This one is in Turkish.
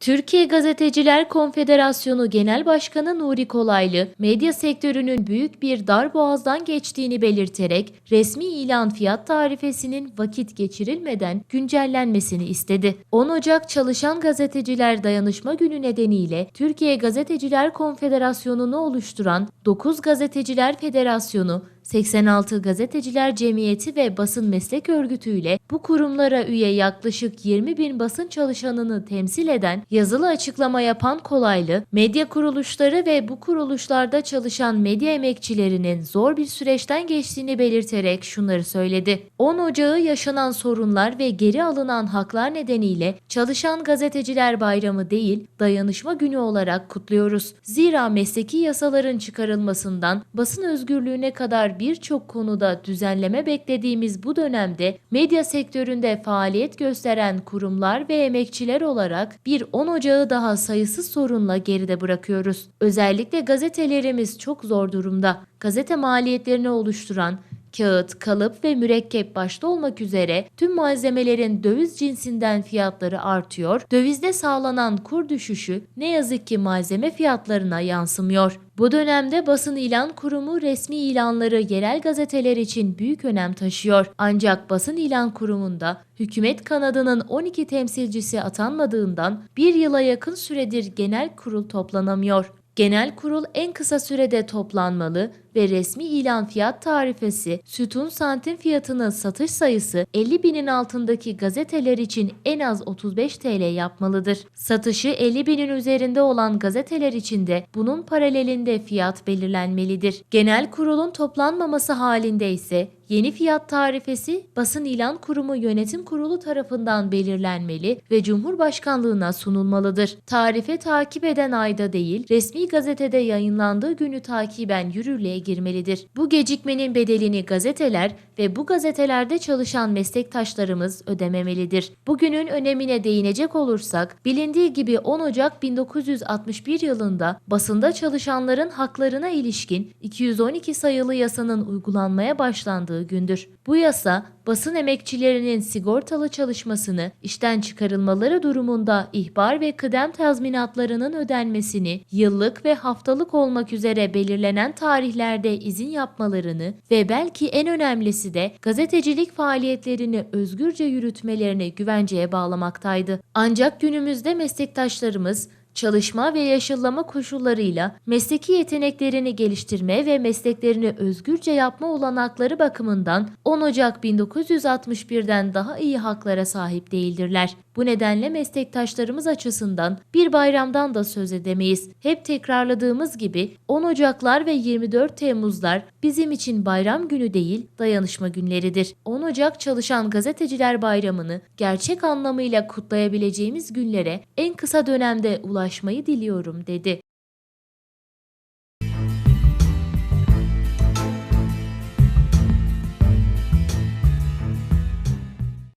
Türkiye Gazeteciler Konfederasyonu Genel Başkanı Nuri Kolaylı, medya sektörünün büyük bir darboğazdan geçtiğini belirterek resmi ilan fiyat tarifesinin vakit geçirilmeden güncellenmesini istedi. 10 Ocak Çalışan Gazeteciler Dayanışma Günü nedeniyle Türkiye Gazeteciler Konfederasyonu'nu oluşturan 9 Gazeteciler Federasyonu 86 Gazeteciler Cemiyeti ve Basın Meslek Örgütü ile bu kurumlara üye yaklaşık 20 bin basın çalışanını temsil eden yazılı açıklama yapan Kolaylı, medya kuruluşları ve bu kuruluşlarda çalışan medya emekçilerinin zor bir süreçten geçtiğini belirterek şunları söyledi. 10 Ocağı yaşanan sorunlar ve geri alınan haklar nedeniyle Çalışan Gazeteciler Bayramı değil, Dayanışma Günü olarak kutluyoruz. Zira mesleki yasaların çıkarılmasından basın özgürlüğüne kadar birçok konuda düzenleme beklediğimiz bu dönemde medya sektöründe faaliyet gösteren kurumlar ve emekçiler olarak bir 10 Ocağı daha sayısız sorunla geride bırakıyoruz. Özellikle gazetelerimiz çok zor durumda. Gazete maliyetlerini oluşturan kağıt, kalıp ve mürekkep başta olmak üzere tüm malzemelerin döviz cinsinden fiyatları artıyor, dövizde sağlanan kur düşüşü ne yazık ki malzeme fiyatlarına yansımıyor. Bu dönemde basın ilan kurumu resmi ilanları yerel gazeteler için büyük önem taşıyor. Ancak basın ilan kurumunda hükümet kanadının 12 temsilcisi atanmadığından bir yıla yakın süredir genel kurul toplanamıyor. Genel kurul en kısa sürede toplanmalı ve resmi ilan fiyat tarifesi, sütun santim fiyatının satış sayısı 50 binin altındaki gazeteler için en az 35 TL yapmalıdır. Satışı 50 binin üzerinde olan gazeteler için de bunun paralelinde fiyat belirlenmelidir. Genel kurulun toplanmaması halinde ise Yeni fiyat tarifesi Basın İlan Kurumu Yönetim Kurulu tarafından belirlenmeli ve Cumhurbaşkanlığına sunulmalıdır. Tarife takip eden ayda değil, resmi gazetede yayınlandığı günü takiben yürürlüğe girmelidir. Bu gecikmenin bedelini gazeteler ve bu gazetelerde çalışan meslektaşlarımız ödememelidir. Bugünün önemine değinecek olursak, bilindiği gibi 10 Ocak 1961 yılında basında çalışanların haklarına ilişkin 212 sayılı yasanın uygulanmaya başlandığı gündür. Bu yasa basın emekçilerinin sigortalı çalışmasını işten çıkarılmaları durumunda ihbar ve kıdem tazminatlarının ödenmesini, yıllık ve haftalık olmak üzere belirlenen tarihlerde izin yapmalarını ve belki en önemlisi de gazetecilik faaliyetlerini özgürce yürütmelerini güvenceye bağlamaktaydı. Ancak günümüzde meslektaşlarımız çalışma ve yaşıllama koşullarıyla mesleki yeteneklerini geliştirme ve mesleklerini özgürce yapma olanakları bakımından 10 Ocak 1961'den daha iyi haklara sahip değildirler. Bu nedenle meslektaşlarımız açısından bir bayramdan da söz edemeyiz. Hep tekrarladığımız gibi 10 Ocaklar ve 24 Temmuzlar bizim için bayram günü değil, dayanışma günleridir. 10 Ocak Çalışan Gazeteciler Bayramı'nı gerçek anlamıyla kutlayabileceğimiz günlere en kısa dönemde ulaşmayı diliyorum dedi.